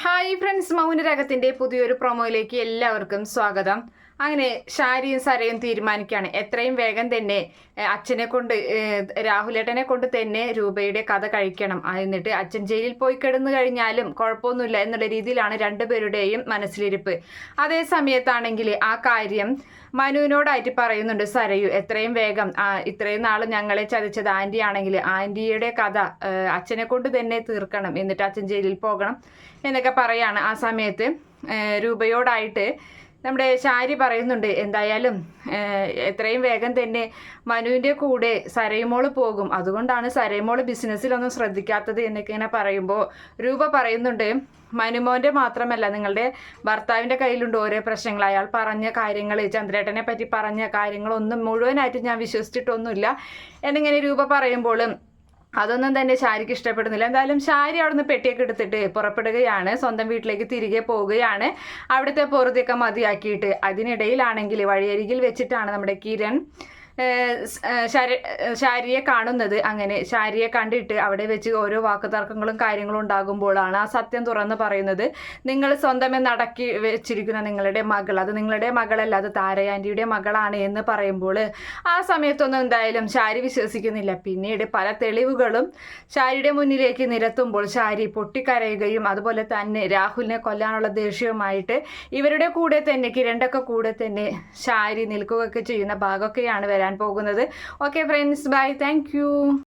Hi friends മൗനരാഗത്തിന്റെ പുതിയൊരു പ്രൊമോയിലേക്ക് എല്ലാവർക്കും സ്വാഗതം. അങ്ങനെ ഷാരിയും സരയും തീരുമാനിക്കുകയാണ്. എത്രയും വേഗം തന്നെ അച്ഛനെ കൊണ്ട് രാഹുലേട്ടനെ കൊണ്ട് തന്നെ രൂപയുടെ കഥ കഴിക്കണം. എന്നിട്ട് അച്ഛൻ ജയിലിൽ പോയി കിടന്നു കഴിഞ്ഞാലും കുഴപ്പമൊന്നുമില്ല എന്നുള്ള രീതിയിലാണ് രണ്ടുപേരുടെയും മനസ്സിലിരിപ്പ്. അതേ സമയത്താണെങ്കിൽ ആ കാര്യം മനുവിനോടായിട്ട് പറയുന്നുണ്ട് സരയു എത്രയും വേഗം ഇത്രയും നാൾ ഞങ്ങളെ ചതിച്ചത് ആന്റി ആണെങ്കിൽ ആന്റിയുടെ കഥ അച്ഛനെ കൊണ്ട് തന്നെ തീർക്കണം. എന്നിട്ട് അച്ഛൻ ജയിലിൽ പോകണം എന്നൊക്കെ പറയാണ്. ആ സമയത്ത് രൂപയോടായിട്ട് നമ്മുടെ ശാരി പറയുന്നുണ്ട് എന്തായാലും എത്രയും വേഗം തന്നെ മനുവിന്റെ കൂടെ സരയുമോൾ പോകും. അതുകൊണ്ടാണ് സരയുമോൾ ബിസിനസ്സിലൊന്നും ശ്രദ്ധിക്കാത്തത് എന്നൊക്കെ ഇങ്ങനെ പറയുമ്പോൾ രൂപ പറയുന്നുണ്ട് മനുമോന്റെ മാത്രമല്ല നിങ്ങളുടെ ഭർത്താവിന്റെ കയ്യിലുണ്ട് ഓരോ പ്രശ്നങ്ങൾ. അയാൾ പറഞ്ഞ കാര്യങ്ങൾ ചന്ദ്രേട്ടനെ പറ്റി പറഞ്ഞ കാര്യങ്ങളൊന്നും മുഴുവനായിട്ട് ഞാൻ വിശ്വസിച്ചിട്ടൊന്നുമില്ല എന്നിങ്ങനെ രൂപ പറയുമ്പോൾ അതൊന്നും തന്നെ ശാരിക്ക് ഇഷ്ടപ്പെടുന്നില്ല. എന്തായാലും ശാരി അവിടുന്ന് പെട്ടിയൊക്കെ എടുത്തിട്ട് പുറപ്പെടുകയാണ്. സ്വന്തം വീട്ടിലേക്ക് തിരികെ പോവുകയാണ്. അവിടുത്തെ പൊറുതിയൊക്കെ മതിയാക്കിയിട്ട് അതിനിടയിലാണെങ്കിൽ വഴിയരികിൽ വെച്ചിട്ടാണ് നമ്മുടെ കിരൺ ശാരിയെ കാണുന്നത് അങ്ങനെ ശാരിയെ കണ്ടിട്ട് അവിടെ വെച്ച് ഓരോ വാക്കുതർക്കങ്ങളും കാര്യങ്ങളും ഉണ്ടാകുമ്പോഴാണ് ആ സത്യം തുറന്ന് പറയുന്നത്. നിങ്ങൾ സ്വന്തമേ നടക്കി വെച്ചിരിക്കുന്ന നിങ്ങളുടെ മകൾ അത് നിങ്ങളുടെ മകളല്ല അത് താരയാന്റിയുടെ മകളാണ് എന്ന് പറയുമ്പോൾ ആ സമയത്തൊന്നും എന്തായാലും ശാരി വിശ്വസിക്കുന്നില്ല. പിന്നീട് പല തെളിവുകളും ശാരിയുടെ മുന്നിലേക്ക് നിരത്തുമ്പോൾ ശാരി പൊട്ടിക്കരയുകയും അതുപോലെ തന്നെ രാഹുലിനെ കൊല്ലാനുള്ള ദേഷ്യവുമായിട്ട് ഇവരുടെ കൂടെ തന്നെ കിരണ്ടൊക്കെ കൂടെ തന്നെ ശാരി നിൽക്കുകയൊക്കെ ചെയ്യുന്ന ഭാഗമൊക്കെയാണ് വരാൻ പോകുന്നത്. Okay friends bye thank